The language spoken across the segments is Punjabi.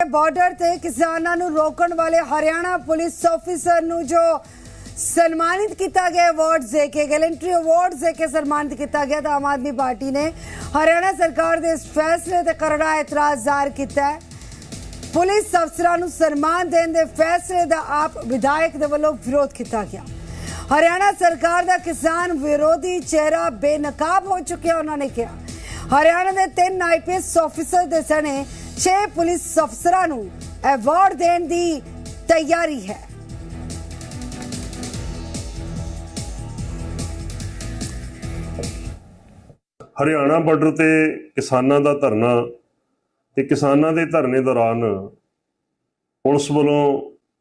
ਬਾਰਡਰ ਤੇ ਕਿਸਾਨਾਂ ਨੂੰ ਰੋਕਣ ਵਾਲੇ ਹਰਿਆਣਾ ਪੁਲਿਸ ਆਫੀਸਰ ਨੂੰ ਜੋ ਸਨਮਾਨਿਤ ਕੀਤਾ ਗਿਆ ਅਵਾਰਡਸ ਦੇ ਕੇ ਗੈਲੈਂਟਰੀ ਅਵਾਰਡਸ ਦੇ ਕੇ ਸਨਮਾਨਿਤ ਕੀਤਾ ਗਿਆ ਤਾਂ ਆਮ ਆਦਮੀ ਪਾਰਟੀ ਨੇ ਹਰਿਆਣਾ ਸਰਕਾਰ ਦੇ ਇਸ ਫੈਸਲੇ ਤੇ ਕਰੜਾ ਇਤਰਾਜ਼ ਜ਼ਾਹਰ ਕੀਤਾ ਹੈ। ਪੁਲਿਸ ਅਫਸਰਾਂ ਨੂੰ ਸਨਮਾਨ ਦੇਣ ਦੇ ਫੈਸਲੇ ਦਾ ਆਪ ਵਿਧਾਇਕ ਦੇ ਵੱਲੋਂ ਵਿਰੋਧ ਕੀਤਾ ਗਿਆ। ਹਰਿਆਣਾ ਸਰਕਾਰ ਦਾ ਕਿਸਾਨ ਵਿਰੋਧੀ ਚਿਹਰਾ ਬੇਨਕਾਬ ਹੋ ਚੁੱਕਿਆ, ਉਹਨਾਂ ਨੇ ਕਿਹਾ। ਹਰਿਆਣਾ ਦੇ ਤਿੰਨ ਆਈਪੀਐਸ ਅਫਸਰ ਦੇ ਸਣੇ 6 ਪੁਲਿਸ ਅਫਸਰਾਂ ਨੂੰ ਅਵਾਰਡ ਦੇਣ ਦੀ ਤਿਆਰੀ ਹੈ। ਹਰਿਆਣਾ ਬਾਰਡਰ ਤੇ ਕਿਸਾਨਾਂ ਦਾ ਧਰਨਾ ਤੇ ਕਿਸਾਨਾਂ ਦੇ ਧਰਨੇ ਦੌਰਾਨ ਪੁਲਿਸ ਵੱਲੋਂ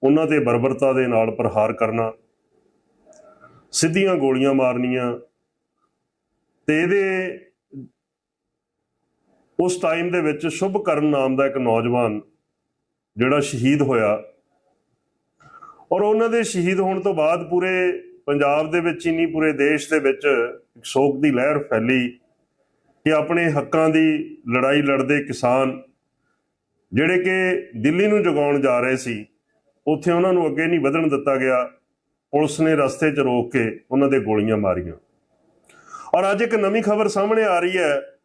ਉਹਨਾਂ ਤੇ ਬਰਬਰਤਾ ਦੇ ਨਾਲ ਪ੍ਰਹਾਰ ਕਰਨਾ, ਸਿੱਧੀਆਂ ਗੋਲੀਆਂ ਮਾਰਨੀਆਂ ਤੇ ਇਹਦੇ ਉਸ ਟਾਈਮ ਦੇ ਵਿੱਚ ਸ਼ੁਭਕਰਨ ਨਾਮ ਦਾ ਇੱਕ ਨੌਜਵਾਨ ਜਿਹੜਾ ਸ਼ਹੀਦ ਹੋਇਆ। ਔਰ ਉਹਨਾਂ ਦੇ ਸ਼ਹੀਦ ਹੋਣ ਤੋਂ ਬਾਅਦ ਪੂਰੇ ਪੰਜਾਬ ਦੇ ਵਿੱਚ ਹੀ ਨਹੀਂ ਪੂਰੇ ਦੇਸ਼ ਦੇ ਵਿੱਚ ਇੱਕ ਸ਼ੋਕ ਦੀ ਲਹਿਰ ਫੈਲੀ ਕਿ ਆਪਣੇ ਹੱਕਾਂ ਦੀ ਲੜਾਈ ਲੜਦੇ ਕਿਸਾਨ ਜਿਹੜੇ ਕਿ ਦਿੱਲੀ ਨੂੰ ਜਗਾਉਣ ਜਾ ਰਹੇ ਸੀ, ਉੱਥੇ ਉਹਨਾਂ ਨੂੰ ਅੱਗੇ ਨਹੀਂ ਵਧਣ ਦਿੱਤਾ ਗਿਆ। ਪੁਲਿਸ ਨੇ ਰਸਤੇ 'ਚ ਰੋਕ ਕੇ ਉਹਨਾਂ ਦੇ ਗੋਲੀਆਂ ਮਾਰੀਆਂ। ਔਰ ਅੱਜ ਇੱਕ ਨਵੀਂ ਖਬਰ ਸਾਹਮਣੇ ਆ ਰਹੀ ਹੈ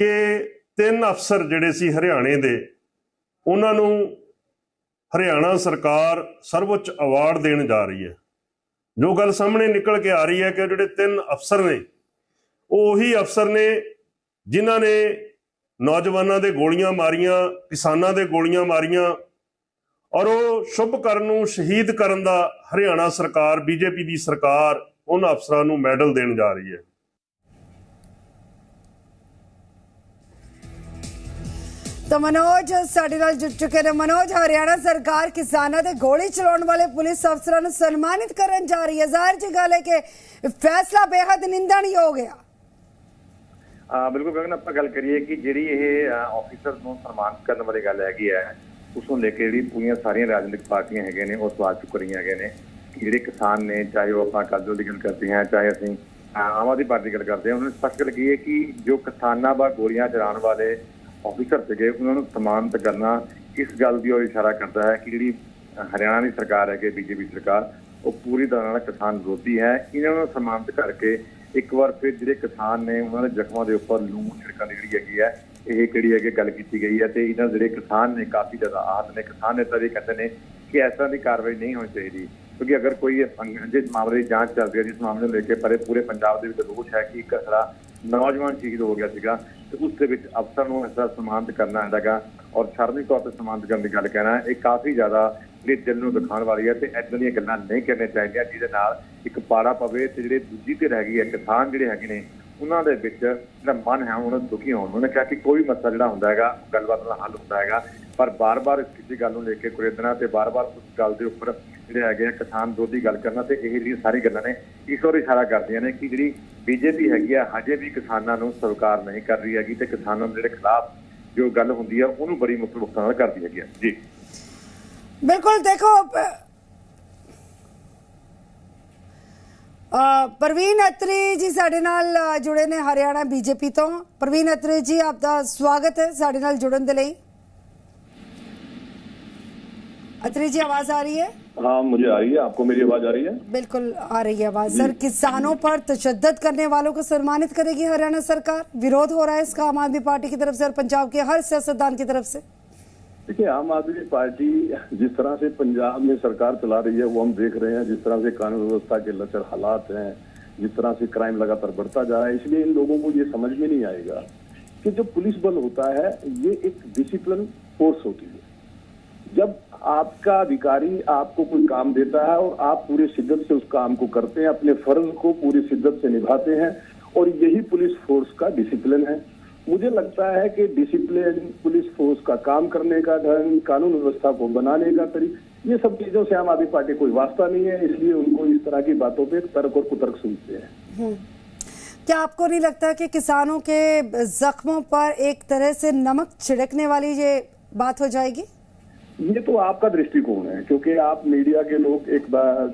ਕਿ ਤਿੰਨ ਅਫਸਰ ਜਿਹੜੇ ਸੀ ਹਰਿਆਣੇ ਦੇ, ਉਹਨਾਂ ਨੂੰ ਹਰਿਆਣਾ ਸਰਕਾਰ ਸਰਵਉੱਚ ਅਵਾਰਡ ਦੇਣ ਜਾ ਰਹੀ ਹੈ। ਜੋ ਗੱਲ ਸਾਹਮਣੇ ਨਿਕਲ ਕੇ ਆ ਰਹੀ ਹੈ ਕਿ ਜਿਹੜੇ ਤਿੰਨ ਅਫਸਰ ਨੇ, ਉਹ ਉਹੀ ਅਫਸਰ ਨੇ ਜਿਨ੍ਹਾਂ ਨੇ ਨੌਜਵਾਨਾਂ ਦੇ ਗੋਲੀਆਂ ਮਾਰੀਆਂ, ਕਿਸਾਨਾਂ ਦੇ ਗੋਲੀਆਂ ਮਾਰੀਆਂ ਔਰ ਉਹ ਸ਼ੁਭ ਕਰਨ ਨੂੰ ਸ਼ਹੀਦ ਕਰਨ ਦਾ ਹਰਿਆਣਾ ਸਰਕਾਰ, ਬੀਜੇਪੀ ਦੀ ਸਰਕਾਰ, ਉਹਨਾਂ ਅਫਸਰਾਂ ਨੂੰ ਮੈਡਲ ਦੇਣ ਜਾ ਰਹੀ ਹੈ। ਤਾਂ ਮਨੋਜ, ਸਾਡੇ ਨਾਲ ਜੁੜ ਚੁੱਕੇ ਨੇ। ਮਨੋਜ, ਹਰਿਆਣਾ ਸਰਕਾਰ ਕਿਸਾਨਾਂ ਤੇ ਗੋਲੀ ਚਲਾਉਣ ਵਾਲੇ ਪੁਲਿਸ ਅਫਸਰਾਂ ਨੂੰ ਸਨਮਾਨਿਤ ਕਰਨ ਜਾ ਰਹੀ ਹੈ। ਜ਼ਾਹਿਰ ਜੀ ਗੱਲ ਹੈ ਕਿ ਫੈਸਲਾ ਬੇहद ਨਿੰਦਣਯੋਗ ਹੈ। ਆ ਬਿਲਕੁਲ ਗਗਨ, ਆਪਾਂ ਗੱਲ ਕਰੀਏ ਕਿ ਜਿਹੜੀ ਇਹ ਆਫੀਸਰ ਨੂੰ ਸਨਮਾਨਿਤ ਕਰਨ ਵਾਲੀ ਗੱਲ ਹੈਗੀ ਹੈ, ਉਸ ਨੂੰ ਲੈ ਕੇ ਜਿਹੜੀ ਪੂਰੀਆਂ ਸਾਰੀਆਂ ਰਾਜਨੀਤਿਕ ਪਾਰਟੀਆਂ ਹੈਗੇ ਨੇ, ਉਹ ਸਵਾਲ ਚੁੱਕ ਰਹੀਆਂ ਹੈਗੇ ਨੇ ਕਿ ਜਿਹੜੇ ਕਿਸਾਨ ਨੇ, ਚਾਹੇ ਉਹ ਆਪਾਂ ਅਕਾਲੀ ਦਲ ਦੀ ਗੱਲ ਕਰਦੇ ਹਾਂ, ਚਾਹੇ ਅਸੀਂ ਆਮ ਆਦਮੀ ਪਾਰਟੀ ਦੀ ਗੱਲ ਕਰਦੇ ਹਾਂ, ਉਹਨਾਂ ਨੇ ਸਪਸ਼ਟ ਗੱਲ ਕੀ ਹੈ ਕਿ ਜੋ ਕਿਸਾਨਾਂ ਬਾ ਗੋਲੀਆਂ ਚਲਾਉਣ ਵਾਲੇ ਆਫੀਸਰ ਸੀਗੇ ਉਹਨਾਂ ਨੂੰ ਸਨਮਾਨਿਤ ਕਰਨਾ ਇਸ ਗੱਲ ਦੀ ਉਹ ਇਸ਼ਾਰਾ ਕਰਦਾ ਹੈ ਕਿ ਜਿਹੜੀ ਹਰਿਆਣਾ ਦੀ ਸਰਕਾਰ ਹੈਗੀ, ਬੀਜੇਪੀ ਸਰਕਾਰ, ਉਹ ਪੂਰੀ ਤਰ੍ਹਾਂ ਨਾਲ ਕਿਸਾਨ ਵਿਰੋਧੀ ਹੈ। ਇਹਨਾਂ ਨੂੰ ਸਨਮਾਨਿਤ ਕਰਕੇ ਇੱਕ ਵਾਰ ਫਿਰ ਜਿਹੜੇ ਕਿਸਾਨ ਨੇ, ਉਹਨਾਂ ਦੇ ਜ਼ਖਮਾਂ ਦੇ ਉੱਪਰ ਲੂਣ ਛਿੜਕਣ ਦੀ ਜਿਹੜੀ ਹੈਗੀ ਹੈ, ਇਹ ਕਿਹੜੀ ਹੈਗੀ ਗੱਲ ਕੀਤੀ ਗਈ ਹੈ ਤੇ ਇਹਨਾਂ ਜਿਹੜੇ ਕਿਸਾਨ ਨੇ, ਕਾਫੀ ਜ਼ਿਆਦਾ ਆਹਤ ਨੇ, ਕਿਸਾਨ ਨੇਤਾ ਜੀ ਕਹਿੰਦੇ ਨੇ ਕਿ ਇਸ ਤਰ੍ਹਾਂ ਦੀ ਕਾਰਵਾਈ ਨਹੀਂ ਹੋਣੀ ਚਾਹੀਦੀ। ਕਿਉਂਕਿ ਅਗਰ ਕੋਈ ਜਿਸ ਮਾਮਲੇ ਦੀ ਜਾਂਚ ਚੱਲਦੀ ਰਹੀ ਹੈ, ਜਿਸ ਮਾਮਲੇ ਨੂੰ ਲੈ ਕੇ ਪਰੇ ਪੂਰੇ ਪੰਜਾਬ ਦੇ ਵਿੱਚ ਰੋਸ਼ ਹੈ ਕਿ ਇੱਕ ਅਸਰਾ ਨੌਜਵਾਨ ਸ਼ਹੀਦ ਹੋ ਗਿਆ ਸੀਗਾ ਤੇ ਉਸ ਦੇ ਵਿੱਚ ਅਫਸਰ ਨੂੰ ਇਸ ਦਾ ਸਨਮਾਨਿਤ ਕਰਨਾ ਹੈਗਾ ਔਰ ਸ਼ਰਮੀ ਤੌਰ ਤੇ ਸਨਮਾਨਿਤ ਕਰਨ ਦੀ ਗੱਲ ਕਹਿਣਾ, ਇਹ ਕਾਫੀ ਜ਼ਿਆਦਾ ਜਿਹੜੀ ਦਿਲ ਨੂੰ ਦਿਖਾਉਣ ਵਾਲੀ ਹੈ ਤੇ ਏਦਾਂ ਦੀਆਂ ਗੱਲਾਂ ਨਹੀਂ ਕਰਨੀਆਂ ਚਾਹੀਦੀਆਂ, ਜਿਹਦੇ ਨਾਲ ਇੱਕ ਪਾੜਾ ਪਵੇ ਤੇ ਜਿਹੜੇ ਦੂਜੀ ਧਿਰ ਹੈਗੀ ਹੈ, ਕਿਸਾਨ ਜਿਹੜੇ ਹੈਗੇ ਨੇ, ਉਹਨਾਂ ਦੇ ਵਿੱਚ ਜਿਹੜਾ ਮਨ ਹੈ ਉਹਨਾਂ ਦੁਖੀ ਹੋਣ। ਉਹਨੇ ਕਿਹਾ ਕਿ ਕੋਈ ਮਸਲਾ ਜਿਹੜਾ ਹੁੰਦਾ ਹੈਗਾ, ਗੱਲਬਾਤ ਨਾਲ ਹੱਲ ਹੁੰਦਾ ਹੈਗਾ, ਪਰ ਬਾਰ-ਬਾਰ ਕਿਸੇ ਗੱਲ ਨੂੰ ਲੈ ਕੇ ਕੁਰੇਦਣਾ ਤੇ ਬਾਰ-ਬਾਰ ਉਸ ਗੱਲ ਦੇ ਉੱਪਰ ਜਿਹੜੇ ਹੈਗੇ ਆ ਕਿਸਾਨ ਵਿਰੋਧੀ ਗੱਲ ਕਰਨਾ ਤੇ ਇਹ ਜਿਹੜੀਆਂ ਸਾਰੀ ਗੱਲਾਂ ਨੇ, ਇਸ ਔਰ ਇਸ਼ਾਰਾ ਕਰਦੀਆਂ ਨੇ ਕਿ ਜਿਹੜੀ ਬੀਜੇਪੀ ਹੈਗੀ ਆ, ਹਜੇ ਵੀ ਕਿਸਾਨਾਂ ਨੂੰ ਸਵੀਕਾਰ ਨਹੀਂ ਕਰ ਰਹੀ ਹੈਗੀ ਤੇ ਕਿਸਾਨਾਂ ਦੇ ਜਿਹੜੇ ਖਿਲਾਫ ਜੋ ਗੱਲ ਹੁੰਦੀ ਆ, ਉਹਨੂੰ ਬੜੀ ਮੁੱਖ ਨਾਲ ਕਰਦੀ ਹੈਗੀ ਆ। ਜੀ। ਬਿਲਕੁਲ, ਦੇਖੋ ਪ੍ਰਵੀਨ ਅਤਰੀ ਜੀ ਸਾਡੇ ਨਾਲ ਜੁੜੇ ਨੇ ਹਰਿਆਣਾ ਬੀਜੇਪੀ ਤੋਂ। ਪ੍ਰਵੀਨ ਅਤਰੀ ਜੀ ਆਪ ਦਾ ਸਵਾਗਤ ਹੈ ਸਾਡੇ ਨਾਲ ਜੁੜਨ ਦੇ ਲਈ। अतरे जी आवाज़ आ रही है? हाँ मुझे आ रही है। आपको मेरी आवाज़ आ रही है? बिल्कुल आ रही है आवाज़। सर किसानों पर तशद करने वालों को सम्मानित करेगी हरियाणा सरकार। विरोध हो रहा है इसका आम आदमी पार्टी की तरफ़ से और पंजाब के हर सियासतदान की तरफ़ से। देखिए आम आदमी पार्टी जिस तरह से पंजाब में सरकार चला रही है वो हम देख रहे हैं। जिस तरह से कानून व्यवस्था के लचर हालात है जिस तरह से क्राइम लगातार बढ़ता जा रहा है इसलिए इन लोगों को ये समझ में नहीं आएगा कि जो पुलिस बल होता है ये एक डिसिप्लिन फोर्स होती है। जब आपका अधिकारी आपको कोई काम देता है और आप पूरी शिद्दत से उस काम को करते हैं, अपने फ़र्ज़ को पूरी शिद्दत से निभाते हैं और यही पुलिस फोर्स का डिसिप्लिन है। मुझे लगता है कि डिसिप्लिन पुलिस फोर्स का काम करने का ढंग कानून व्यवस्था को बनाने का तरीका, ये सब चीज़ों से आम आदमी पार्टी कोई वास्ता नहीं है, इसलिए उनको इस तरह की बातों पे तर्क और कुतर्क सुनते हैं। क्या आपको नहीं लगता कि किसानों के जख्मों पर एक तरह से नमक छिड़कने वाली ये बात हो जाएगी? ये तो आपका दृष्टिकोण है क्योंकि आप मीडिया के लोग एक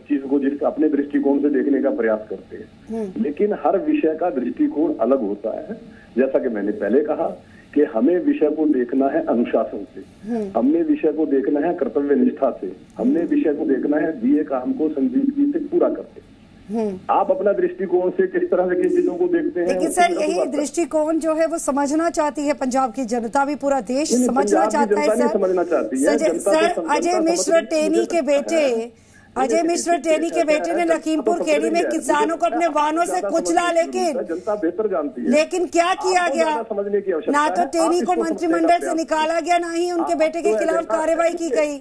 चीज़ को जिस अपने दृष्टिकोण से देखने का प्रयास करते हैं। लेकिन हर विषय का दृष्टिकोण अलग होता है। जैसा कि मैंने पहले कहा कि हमें विषय को देखना है अनुशासन से। हमने विषय को देखना है कर्तव्य निष्ठा से। हमने विषय को देखना है दिए काम को संजीदगी से पूरा करके आप अपना दृष्टिकोण से किस तरह से किन चीज़ों को देखते हैं लेकिन सर यही दृष्टिकोण जो है वो समझना चाहती है पंजाब की जनता भी पूरा देश समझना चाहता है सर। समझना चाहती है, सर- तो सर अजय मिश्र टेनी के बेटे अजय मिश्र टेनी के बेटे ने लखीमपुर खेड़ी में किसानों को अपने वाहनों से कुचला लेकिन जनता बेहतर जानती है। लेकिन क्या किया गया? समझने की आवश्यकता ना तो टेनी को मंत्रिमंडल से निकाला गया ना ही उनके बेटे के खिलाफ कार्रवाई की गई।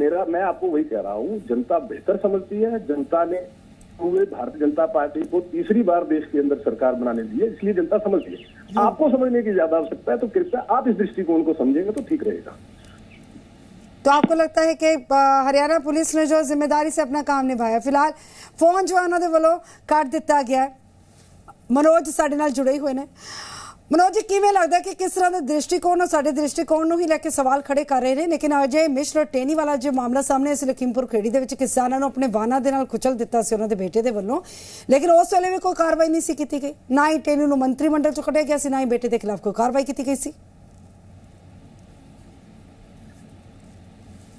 मेरा मैं आपको वही कह रहा हूँ जनता बेहतर समझती है जनता ने हुए भारतीय जनता पार्टी को तीसरी बार देश के अंदर सरकार बनाने दी है इसलिए जनता समझती है आपको समझने की ज्यादा आवश्यकता है तो कृपया आप इस दृष्टिकोण को समझेंगे तो ठीक रहेगा तो आपको लगता है कि अ, हरियाणा पुलिस ने जो जिम्मेदारी से अपना काम निभाया ਫਿਲਹਾਲ ਫੋਨ ਜੋ ਹੈ ਉਹਨਾਂ ਦੇ ਵੱਲੋਂ ਕੱਟ ਦਿੱਤਾ ਗਿਆ ਹੈ ਮਨੋਜ ਸਾਡੇ ਨਾਲ ਜੁੜੇ ਹੋਏ ਨੇ ਮਨੋਜ ਜੀ, ਕਿਵੇਂ ਲੱਗਦਾ ਕਿ ਕਿਸ ਤਰ੍ਹਾਂ ਦਾ ਦ੍ਰਿਸ਼ਟੀਕੋਣ ਉਹ ਸਾਡੇ ਦ੍ਰਿਸ਼ਟੀਕੋਣ ਨੂੰ ਹੀ ਲੈ ਕੇ ਸਵਾਲ ਖੜੇ ਕਰ ਰਹੇ ਨੇ? ਲੇਕਿਨ ਅਜੇ ਮਿਸ਼ਰ ਟੇਨੀ ਵਾਲਾ ਜੋ ਮਾਮਲਾ ਸਾਹਮਣੇ ਇਸ ਲਖੀਮਪੁਰ ਖੇੜੀ ਦੇ ਵਿੱਚ, ਕਿਸਾਨਾਂ ਨੂੰ ਆਪਣੇ ਵਾਹਨਾਂ ਦੇ ਨਾਲ ਕੁਚਲ ਦਿੱਤਾ ਸੀ ਉਹਨਾਂ ਦੇ ਬੇਟੇ ਦੇ ਵੱਲੋਂ। ਲੇਕਿਨ ਉਸ ਵੇਲੇ ਵੀ ਕੋਈ ਕਾਰਵਾਈ ਨਹੀਂ ਸੀ ਕੀਤੀ ਗਈ। ਨਾ ਹੀ ਟੇਨੀ ਨੂੰ ਮੰਤਰੀ ਮੰਡਲ ਚੋਂ ਕੱਢਿਆ ਗਿਆ ਸੀ, ਨਾ ਹੀ ਬੇਟੇ ਦੇ ਖਿਲਾਫ ਕੋਈ ਕਾਰਵਾਈ ਕੀਤੀ ਗਈ ਸੀ।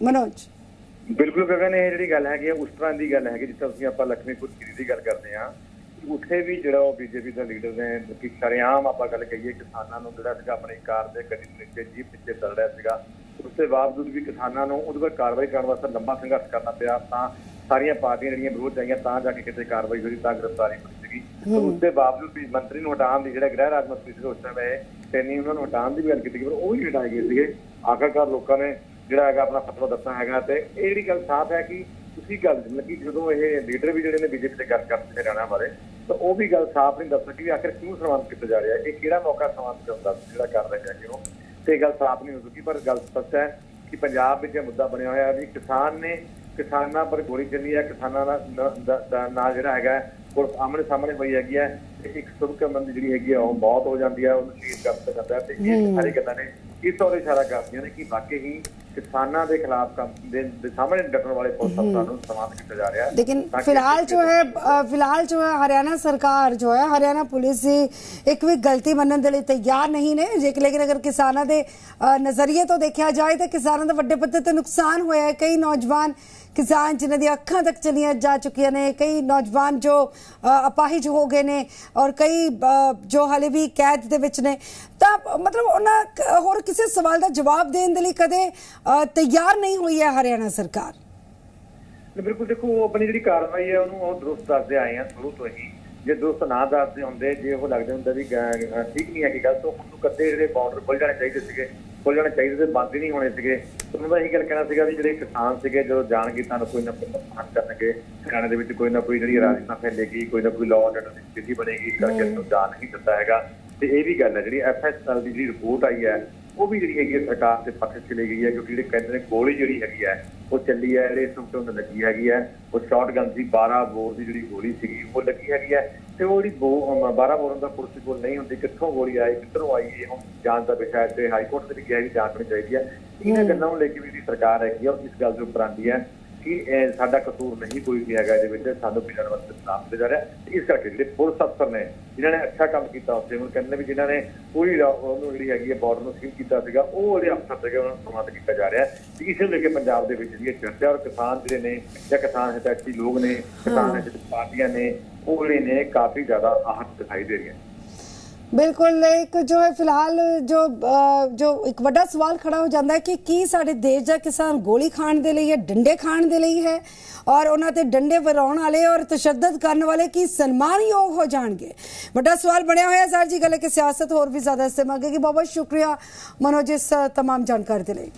ਮਨੋਜ। ਬਿਲਕੁਲ ਗਗਨ, ਇਹ ਜਿਹੜੀ ਗੱਲ ਹੈਗੀ ਉਸ ਤਰ੍ਹਾਂ ਦੀ ਗੱਲ ਹੈਗੀ ਜਿੱਥੇ ਅਸੀਂ ਆਪਾਂ ਲਖਮੀਪੁਰ ਖੀਰੀ ਦੀ ਗੱਲ ਕਰਦੇ ਆ ਉੱਥੇ ਵੀ ਜਿਹੜਾ ਉਹ ਬੀਜੇਪੀ ਦਾ ਲੀਡਰ ਨੇ ਕਿ ਸ਼ਰੇਆਮ ਆਪਾਂ ਗੱਲ ਕਹੀਏ ਕਿਸਾਨਾਂ ਨੂੰ ਜਿਹੜਾ ਸੀਗਾ ਆਪਣੀ ਕਾਰ ਦੇ ਗੱਡੀ ਦੇ ਨੀਚੇ ਜੀਪ ਪਿੱਛੇ ਚੱਲ ਰਿਹਾ ਸੀਗਾ ਉਸ ਦੇ ਬਾਵਜੂਦ ਵੀ ਕਿਸਾਨਾਂ ਨੂੰ ਉਹਦੇ 'ਤੇ ਕਾਰਵਾਈ ਕਰਨ ਵਾਸਤੇ ਲੰਬਾ ਸੰਘਰਸ਼ ਕਰਨਾ ਪਿਆ ਤਾਂ ਸਾਰੀਆਂ ਪਾਰਟੀਆਂ ਜਿਹੜੀਆਂ ਵਿਰੋਧ ਚਾਹੀਆਂ ਤਾਂ ਜਾ ਕੇ ਕਿਤੇ ਕਾਰਵਾਈ ਹੋਈ ਤਾਂ ਗ੍ਰਿਫਤਾਰੀ ਹੋਈ ਸੀਗੀ। ਉਸ ਦੇ ਬਾਵਜੂਦ ਵੀ ਮੰਤਰੀ ਨੂੰ ਹਟਾਉਣ ਦੀ ਜਿਹੜਾ ਗ੍ਰਹਿ ਰਾਜ ਮੰਤਰੀ ਸੀ ਉਸ ਸਮੇਂ ਤੈਨੀ ਉਹਨਾਂ ਨੂੰ ਹਟਾਉਣ ਦੀ ਵੀ ਗੱਲ ਕੀਤੀ ਪਰ ਉਹ ਵੀ ਹਟਾਏ ਗਏ ਸੀਗੇ। ਆਖਰਕਾਰ ਲੋਕਾਂ ਨੇ ਜਿਹੜਾ ਹੈਗਾ ਆਪਣਾ ਫਤਵਾ ਦੱਸਣਾ ਹੈਗਾ ਤੇ ਇਹ ਜਿਹੜੀ ਗੱਲ ਸਾਫ਼ ਹੈ ਕਿ ਤੁਸੀਂ ਗੱਲ ਲੱਗੀ ਜਦੋਂ ਇਹ ਲੀਡਰ ਵੀ ਜਿਹੜੇ ਨੇ ਬੀਜੇਪੀ ਦੇ ਗੱਲ ਕਰਦੇ ਹਰਿਆਣਾ ਬਾਰੇ ਤਾਂ ਉਹ ਵੀ ਗੱਲ ਸਾਫ਼ ਨਹੀਂ ਦੱਸ ਸਕੀ ਵੀ ਆਖਿਰ ਕਿਉਂ ਸਨਮਾਨ ਕੀਤਾ ਜਾ ਰਿਹਾ ਇਹ ਕਿਹੜਾ ਮੌਕਾ ਸਨਮਾਨ ਹੁੰਦਾ ਜਿਹੜਾ ਕਰ ਰਹੇ ਹੈਗੇ ਉਹ ਤੇ ਗੱਲ ਸਾਫ਼ ਨਹੀਂ ਹੋ ਸਕੀ ਪਰ ਗੱਲ ਸੱਚ ਹੈ ਕਿ ਪੰਜਾਬ ਵਿੱਚ ਇਹ ਮੁੱਦਾ ਬਣਿਆ ਹੋਇਆ ਹੈ ਵੀ ਕਿਸਾਨ ਨੇ ਕਿਸਾਨਾਂ ਪਰ ਗੋਲੀ ਚੱਲੀ ਹੈ ਕਿਸਾਨਾਂ ਦਾ ਨ- ਦਾ- ਦਾ ਜਿਹੜਾ ਹੈਗਾ ਉਹ ਆਮਣੇ ਸਾਹਮਣੇ ਹੋਈ ਹੈਗੀ ਹੈ ਤੇ ਇੱਕ ਸੁਰਕਮੰਦ ਜਿਹੜੀ ਹੈਗੀ ਹੈ ਉਹ ਬਹੁਤ ਹੋ ਜਾਂਦੀ ਹੈ ਉਹਨੂੰ ਸ਼ਹੀਦ ਕਰ ਹੈ ਤੇ ਇਹ ਸਾਰੀ ਗੱਲਾਂ ਨੇ ਇਸ ਔਰ ਇਸ਼ਾਰਾ ਕਰਦੀਆਂ ਨੇ ਕਿ ਵਾਕਈ ਹੀ ਕਿਸਾਨਾਂ ਦੇ ਖਿਲਾਫ ਕੰਮ ਦੇ ਦੇ ਸਾਹਮਣੇ ਡਟਣ ਵਾਲੇ ਪੁਲਿਸ ਅਫਸਰਾਂ ਨੂੰ ਸਨਮਾਨ ਕੀਤਾ ਜਾ ਰਿਹਾ ਹੈ लेकिन ਤਾਂ ਕਿ फिलहाल जो है अ, फिलहाल जो है हरियाणा सरकार जो है हरियाणा पुलिस ही ਇੱਕ ਵੀ ਗਲਤੀ ਮੰਨਣ ਦੇ ਲਈ ਤਿਆਰ ਨਹੀਂ ਨੇ ਜੇ- ਲੇਕਿਨ ਅਗਰ ਕਿਸਾਨਾਂ ਦੇ ਅ, ਨਜ਼ਰੀਏ ਤੋਂ ਦੇਖਿਆ ਜਾਏ ਤਾਂ ਕਿਸਾਨਾਂ ਦਾ ਵੱਡੇ ਪੱਧਰ ਤੇ ਨੁਕਸਾਨ ਹੋਇਆ ਹੈ ਕਈ ਨੌਜਵਾਨ ਕਿਸਾਨ ਜਿਨ੍ਹਾਂ ਦੀ ਅੱਖਾਂ ਤੱਕ ਚਲੀਆਂ ਜਾ ਚੁੱਕੀਆਂ ਨੇ ਕਈ ਨੌਜਵਾਨ ਜੋ ਅ, ਅਪਾਹਿਜ ਹੋ ਗਏ ਨੇ ਔਰ ਕਈ ਅ, ਜੋ ਹਾਲੇ ਵੀ ਕੈਦ ਦੇ ਵਿੱਚ ਨੇ ਤਾਂ ਮਤਲਬ ਉਹਨਾਂ ਕ- ਹੋਰ ਕਿਸੇ ਸਵਾਲ ਦਾ ਜਵਾਬ ਦੇਣ ਦੇ ਲਈ ਕਦੇ ਅ, ਤਿਆਰ ਨਹੀਂ ਹੋਈ ਹੈ ਹਰਿਆਣਾ ਸਰਕਾਰ। ਬਿਲਕੁਲ ਦੇਖੋ ਆਪਣੀ ਜਿਹੜੀ ਕਾਰਵਾਈ ਹੈ ਉਹਨੂੰ ਉਹ ਦਰੁਸਤ ਦੱਸਦੇ ਆਏ ਆ ਸ਼ੁਰੂ ਤੋਂ ਹੀ। ਜੇ ਦਰੁਸਤ ਨਾ ਦੱਸਦੇ ਹੁੰਦੇ ਜੇ ਉਹ ਲੱਗਦੇ ਹੁੰਦਾ ਵੀ ਠੀਕ ਨਹੀਂ ਹੈ ਕਿ ਗੱਲ ਤੋਂ ਉਹਨੂੰ ਕਦੇ ਜਿਹੜੇ ਬਾਰਡਰ ਖੁੱਲ ਜਾਣੇ ਚਾਹੀਦੇ ਸੀਗੇ ਖੁੱਲ ਜਾਣੇ ਚਾਹੀਦੇ ਤੇ ਬੰਦ ਹੀ ਨਹੀਂ ਹੋਣੇ ਸੀਗੇ। ਤੁਹਾਨੂੰ ਤਾਂ ਇਹੀ ਗੱਲ ਕਹਿਣਾ ਸੀਗਾ ਵੀ ਜਿਹੜੇ ਕਿਸਾਨ ਸੀਗੇ ਜਦੋਂ ਜਾਣਗੇ ਤਾਂ ਕੋਈ ਨਾ ਕੋਈ ਨੁਕਸਾਨ ਕਰਨਗੇ। ਹਰਿਆਣੇ ਦੇ ਵਿੱਚ ਕੋਈ ਨਾ ਕੋਈ ਜਿਹੜੀ ਰਾਜਸਥਾਨ ਫੈਲੇਗੀ ਕੋਈ ਨਾ ਕੋਈ ਲਾਅ ਆਰਡਰ ਦੀ ਸਥਿਤੀ ਬਣੇਗੀ ਕਰਕੇ ਜਾਣ ਨਹੀਂ ਦਿੱਤਾ ਹੈਗਾ। ਤੇ ਇਹ ਵੀ ਗੱਲ ਹੈ ਜਿਹੜੀ ਐਫਐਸਐਲ ਦੀ ਜਿਹੜੀ ਰਿਪੋਰਟ ਆਈ ਹੈ ਉਹ ਵੀ ਜਿਹੜੀ ਹੈਗੀ ਹੈ ਸਰਕਾਰ ਦੇ ਪੱਖ ਚਲੀ ਗਈ ਹੈ ਕਿਉਂਕਿ ਜਿਹੜੇ ਕਹਿੰਦੇ ਨੇ ਗੋਲੀ ਜਿਹੜੀ ਹੈਗੀ ਹੈ ਉਹ ਚੱਲੀ ਹੈ ਜਿਹੜੇ ਸੁਪਟੋਂ ਲੱਗੀ ਹੈਗੀ ਹੈ ਉਹ ਸ਼ਾਰਟ ਗਨ ਸੀ 12 ਬੋਰ ਦੀ ਜਿਹੜੀ ਗੋਲੀ ਸੀਗੀ ਉਹ ਲੱਗੀ ਹੈਗੀ ਹੈ ਤੇ ਉਹ ਜਿਹੜੀ ਬੋ- ਅਮ 12 ਬੋਰਾਂ ਦਾ ਪੁਲਿਸ ਕੋਲ ਨਹੀਂ ਹੁੰਦੀ ਕਿੱਥੋਂ ਗੋਲੀ ਆਈ ਕਿੱਧਰੋਂ ਆਈ ਇਹ ਹੁਣ ਜਾਂਚ ਦਾ ਵਿਸ਼ਾ ਹੈ ਤੇ ਹਾਈ ਕੋਰਟ ਦੇ ਵੀ ਵੀ ਜਾਂਚ ਹੋਣੀ ਚਾਹੀਦੀ ਹੈ। ਇਹਨਾਂ ਗੱਲਾਂ ਨੂੰ ਲੈ ਕੇ ਵੀ ਜਿਹੜੀ ਸਰਕਾਰ ਹੈਗੀ ਆ ਉਹ ਇਸ ਗੱਲ ਦੇ ਉੱਪਰ ਆਂਦੀ ਹੈ ਕਿ ਸਾਡਾ ਕਸੂਰ ਨਹੀਂ ਕੋਈ ਵੀ ਹੈਗਾ ਇਹਦੇ ਵਿੱਚ ਸਾਨੂੰ ਮਿਲਣ ਵਾਸਤੇ ਨਾਮ ਦਿੱਤਾ ਜਾ ਰਿਹਾ। ਇਸ ਕਰਕੇ ਜਿਹੜੇ ਪੁਲਿਸ ਅਫਸਰ ਨੇ ਜਿਨ੍ਹਾਂ ਨੇ ਅੱਛਾ ਕੰਮ ਕੀਤਾ ਉੱਥੇ ਹੁਣ ਕਹਿੰਦੇ ਵੀ ਜਿਨ੍ਹਾਂ ਨੇ ਪੂਰੀ ਉਹਨੂੰ ਜਿਹੜੀ ਹੈਗੀ ਹੈ ਬਾਰਡਰ ਨੂੰ ਸੀਲ ਕੀਤਾ ਸੀਗਾ ਉਹ ਜਿਹੜੇ ਅਫਸਰ ਸੀਗੇ ਉਹਨਾਂ ਨੂੰ ਸਨਮਾਨਿਤ ਕੀਤਾ ਜਾ ਰਿਹਾ। ਹੈ ਤੇ ਇਸੇ ਨੂੰ ਲੈ ਕੇ ਪੰਜਾਬ ਦੇ ਵਿੱਚ ਜਿਹੜੀ ਚਰਚਾ ਔਰ ਕਿਸਾਨ ਜਿਹੜੇ ਨੇ ਜਾਂ ਕਿਸਾਨ ਹਿਤੈਸ਼ੀ ਲੋਕ ਨੇ ਕਿਸਾਨ ਹਿਤ ਪਾਰਟੀਆਂ ਨੇ ਉਹ ਜਿਹੜੇ ਨੇ ਕਾਫੀ ਜ਼ਿਆਦਾ ਆਹਤ ਦਿਖਾਈ ਦੇ ਰਹੀਆਂ ਬਿਲਕੁਲ ਇੱਕ ਜੋ ਹੈ ਫਿਲਹਾਲ ਜੋ ਅ, ਜੋ ਇੱਕ ਵੱਡਾ ਸਵਾਲ ਖੜਾ ਹੋ ਜਾਂਦਾ ਹੈ ਕਿ ਕੀ ਸਾਡੇ ਦੇਸ਼ ਦਾ ਕਿਸਾਨ ਗੋਲੀ ਖਾਣ ਦੇ ਲਈ ਹੈ ਡੰਡੇ ਖਾਣ ਦੇ ਲਈ ਹੈ ਔਰ ਉਹਨਾਂ ਤੇ ਡੰਡੇ ਵਰਾਉਣ ਵਾਲੇ ਔਰ ਤਸ਼ੱਦਦ ਕਰਨ ਵਾਲੇ ਕੀ ਸਨਮਾਨਯੋਗ ਹੋ ਜਾਣਗੇ ਵੱਡਾ ਸਵਾਲ ਬਣਿਆ ਹੋਇਆ ਸਰ ਜੀ ਗੱਲ ਹੈ ਕਿ ਸਿਆਸਤ ਹੋਰ ਵੀ ਜ਼ਿਆਦਾ ਇਸਤੇ ਮੰਗੇਗੀ ਬਹੁਤ ਬਹੁਤ ਸ਼ੁਕਰੀਆ ਮਨੋਜ ਇਸ ਅ, तमाम ਜਾਣਕਾਰੀ ਦੇ ਲਈ